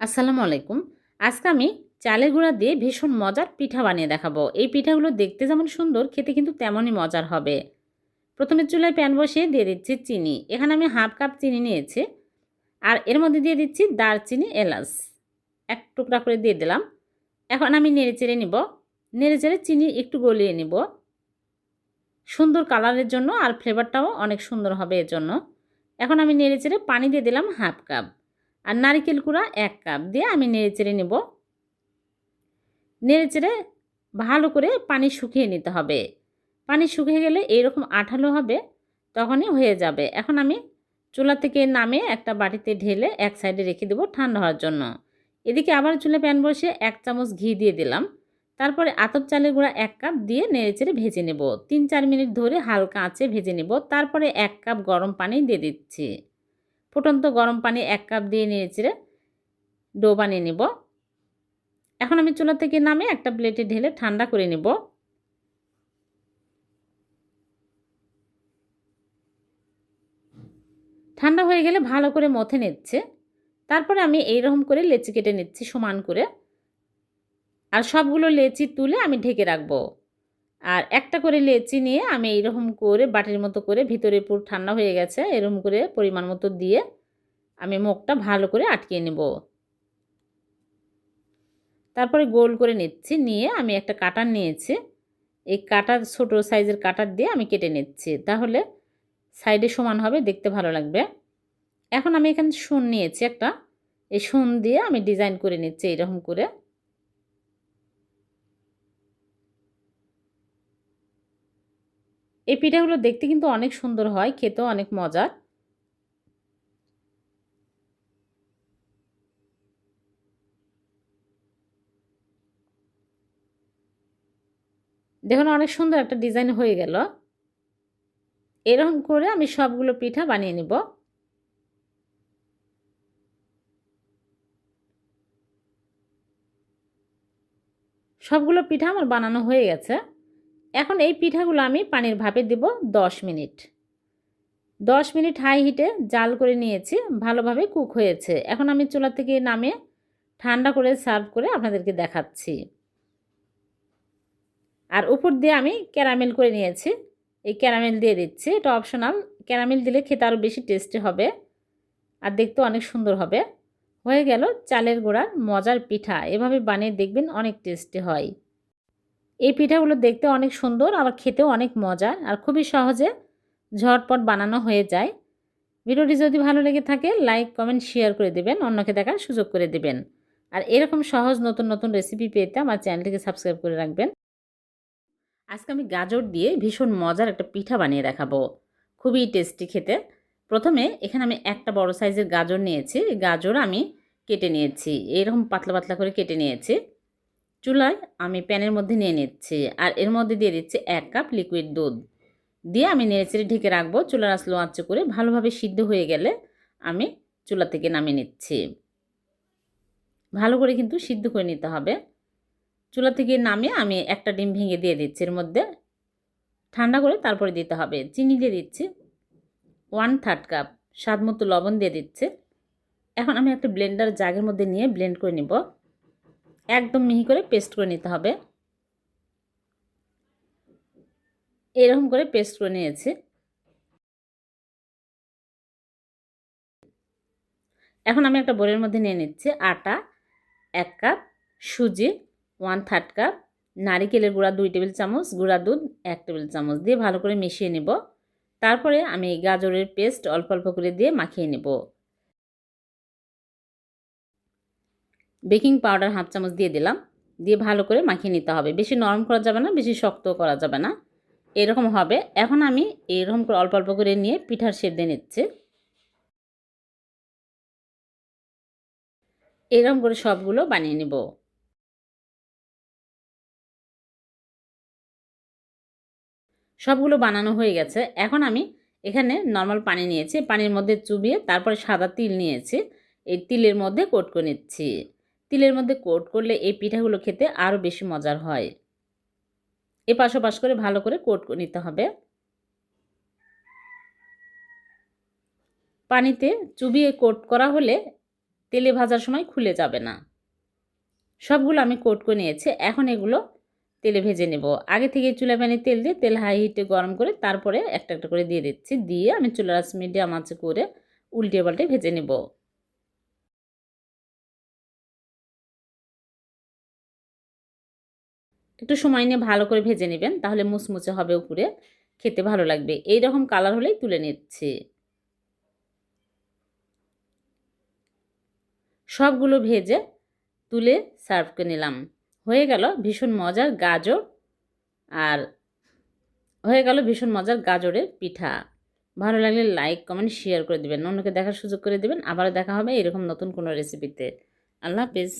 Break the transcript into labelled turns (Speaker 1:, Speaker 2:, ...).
Speaker 1: আসসালামু আলাইকুম। আজকে আমি চালের গুঁড়া দিয়ে ভীষণ মজার পিঠা বানিয়ে দেখাবো। এই পিঠাগুলো দেখতে যেমন সুন্দর, খেতে কিন্তু তেমনই মজার হবে। প্রথমে চুলায় প্যান বসিয়ে দিয়ে দিচ্ছি চিনি। এখানে আমি হাফ কাপ চিনি নিয়েছি। আর এর মধ্যে দিয়ে দিচ্ছি দারচিনি এলাচ। এক টুকরা করে দিয়ে দিলাম। এখন আমি নেড়ে চেড়ে নিব। নেড়ে চেড়ে চিনি একটু গলিয়ে নিব। সুন্দর কালারের জন্য আর ফ্লেভারটাও অনেক সুন্দর হবে এর জন্য। এখন আমি নেড়ে চেড়ে পানি দিয়ে দিলাম হাফ কাপ। আর নারিকেল কুড়া এক কাপ দিয়ে আমি নেড়ে চেড়ে নেব। নেড়ে চেড়ে ভালো করে পানি শুকিয়ে নিতে হবে। পানি শুকিয়ে গেলে এইরকম আঠালো হবে, তখনই হয়ে যাবে। এখন আমি চুলা থেকে নামে একটা বাটিতে ঢেলে এক সাইডে রেখে দেবো ঠান্ডা হওয়ার জন্য। এদিকে আবার চুলে প্যান বসিয়ে এক চামচ ঘি দিয়ে দিলাম। তারপরে আতপ চালের গুঁড়া এক কাপ দিয়ে নেড়েচেড়ে ভেজে নেব। তিন চার মিনিট ধরে হালকা আঁচে ভেজে নেব। তারপরে এক কাপ গরম পানি দিয়ে দিচ্ছি। ফুটন্ত গরম পানি এক কাপ দিয়ে নেড়েচেড়ে ডো বানিয়ে নেব। এখন আমি চুলা থেকে নামে একটা প্লেটে ঢেলে ঠান্ডা করে নেব। ঠান্ডা হয়ে গেলে ভালো করে মথে নিচ্ছে। তারপরে আমি এইরকম করে লেচি কেটে নিচ্ছি সমান করে। আর সবগুলো লেচি তুলে আমি ঢেকে রাখব। আর একটা করে লেচি নিয়ে আমি এইরকম করে বাটির মতো করে ভিতরে পুরো ঠান্ডা হয়ে গেছে, এরকম করে পরিমাণ মতো দিয়ে আমি মুখটা ভালো করে আটকে নেব। তারপরে গোল করে নিচ্ছি, নিয়ে আমি একটা কাটার নিয়েছি। এই কাটার, ছোট সাইজের কাটার দিয়ে আমি কেটে নিচ্ছি। তাহলে সাইডে সমান হবে, দেখতে ভালো লাগবে। এখন আমি এখানে শুন নিয়েছি একটা। এই শুন দিয়ে আমি ডিজাইন করে নিচ্ছি এইরকম করে। এই পিঠাগুলো দেখতে কিন্তু অনেক সুন্দর হয়, খেতেও অনেক মজার। দেখুন অনেক সুন্দর একটা ডিজাইন হয়ে গেল। এরকম করে আমি সবগুলো পিঠা বানিয়ে নিব। সবগুলো পিঠা আমার বানানো হয়ে গেছে। এখন এই পিঠাগুলো আমি পানির ভাপে দেব দশ মিনিট। দশ মিনিট হাই হিটে জাল করে নিয়েছি, ভালোভাবে কুক হয়েছে। এখন আমি চুলা থেকে নামে ঠান্ডা করে সার্ভ করে আপনাদেরকে দেখাচ্ছি। আর উপর দিয়ে আমি ক্যারামেল করে নিয়েছি। এই ক্যারামেল দিয়ে দিচ্ছি। এটা অপশনাল ক্যারামেল দিলে খেতে আরও বেশি টেস্টি হবে আর দেখতে অনেক সুন্দর হবে। হয়ে গেল চালের গোড়ার মজার পিঠা। এভাবে বানিয়ে দেখবেন অনেক টেস্টি হয়। এই পিঠাগুলো দেখতে অনেক সুন্দর, আবার খেতেও অনেক মজার আর খুবই সহজে ঝটপট বানানো হয়ে যায়। ভিডিওটি যদি ভালো লেগে থাকে লাইক কমেন্ট শেয়ার করে দেবেন। অন্যকে দেখার সুযোগ করে দেবেন। আর এরকম সহজ নতুন নতুন রেসিপি পেতে আমার চ্যানেলটিকে সাবস্ক্রাইব করে রাখবেন। আজকে আমি গাজর দিয়ে ভীষণ মজার একটা পিঠা বানিয়ে দেখাবো। খুবই টেস্টি খেতে। প্রথমে এখানে আমি একটা বড় সাইজের গাজর নিয়েছি। গাজর আমি কেটে নিয়েছি। এরকম পাতলা পাতলা করে কেটে নিয়েছি। চুলায় আমি প্যানের মধ্যে নিয়ে নিচ্ছি আর এর মধ্যে দিয়ে দিচ্ছি এক কাপ লিকুইড দুধ। দিয়ে আমি নেড়েচেড়ে ঢেকে রাখব। চুলার আসলো আঁচে করে ভালোভাবে সিদ্ধ হয়ে গেলে আমি চুলা থেকে নামিয়ে নিচ্ছি। ভালো করে কিন্তু সিদ্ধ করে নিতে হবে। চুলা থেকে নামিয়ে আমি একটা ডিম ভেঙে দিয়ে দিচ্ছি। এর মধ্যে ঠান্ডা করে তারপরে দিতে হবে। চিনি দিয়ে দিচ্ছি। ওয়ান থার্ড কাপ স্বাদ মতো লবণ দিয়ে দিচ্ছে। এখন আমি একটা ব্লেন্ডার জাগের মধ্যে নিয়ে ব্লেন্ড করে নিব। একদম মিহি করে পেস্ট করে নিতে হবে। এরকম করে পেস্ট করে নিয়েছি। এখন আমি একটা বোলের মধ্যে নিয়ে নিচ্ছি আটা, এক কাপ সুজি ওয়ান থার্ড কাপ, নারিকেলের গুঁড়া দুই টেবিল চামচ, গুঁড়া দুধ এক টেবিল চামচ দিয়ে ভালো করে মিশিয়ে নেব। তারপরে আমি গাজরের পেস্ট অল্প অল্প করে দিয়ে মাখিয়ে নেব। বেকিং পাউডার হাফ চামচ দিয়ে দিলাম। দিয়ে ভালো করে মাখিয়ে নিতে হবে। বেশি নরম করা যাবে না, বেশি শক্ত করা যাবে না। এরকম হবে। এখন আমি এরকম করে অল্প অল্প করে নিয়ে পিঠার শেপ দিয়ে নিচ্ছি। এরকম করে সবগুলো বানিয়ে নেব। সবগুলো বানানো হয়ে গেছে। এখন আমি এখানে নর্মাল পানি নিয়েছি। পানির মধ্যে চুবিয়ে তারপরে সাদা তিল নিয়েছি। এই তিলের মধ্যে কোট করে নিচ্ছি। তিলের মধ্যে কোট করলে এই পিঠাগুলো খেতে আরও বেশি মজার হয়। এ পাশাপাশ করে ভালো করে কোট নিতে হবে। পানিতে চুবিয়ে কোট করা হলে তেলে ভাজার সময় খুলে যাবে না। সবগুলো আমি কোট করে নিয়েছি। এখন এগুলো তেলে ভেজে নেব। আগে থেকে চুলা প্যানে তেল দিয়ে তেল হাই হিটে গরম করে তারপরে একটা একটা করে দিয়ে দিচ্ছি। দিয়ে আমি চুলার আঁচ মিডিয়াম আঁচে করে উল্টে পাল্টে ভেজে নেব। একটু সময় নিয়ে ভালো করে ভেজে নেবেন, তাহলে মুচমুচে হবে উপরে। খেতে ভালো লাগবে। এই রকম কালার হলেই তুলে নিচ্ছি। সবগুলো ভেজে তুলে সার্ভ করে নিলাম। হয়ে গেল ভীষণ মজার গাজর আর হয়ে গেল ভীষণ মজার গাজরের পিঠা। ভালো লাগলে লাইক কমেন্ট শেয়ার করে দেবেন। অন্যকে দেখার সুযোগ করে দেবেন। আবারও দেখা হবে এরকম নতুন কোনো রেসিপিতে আল্লাহ হাফিজ।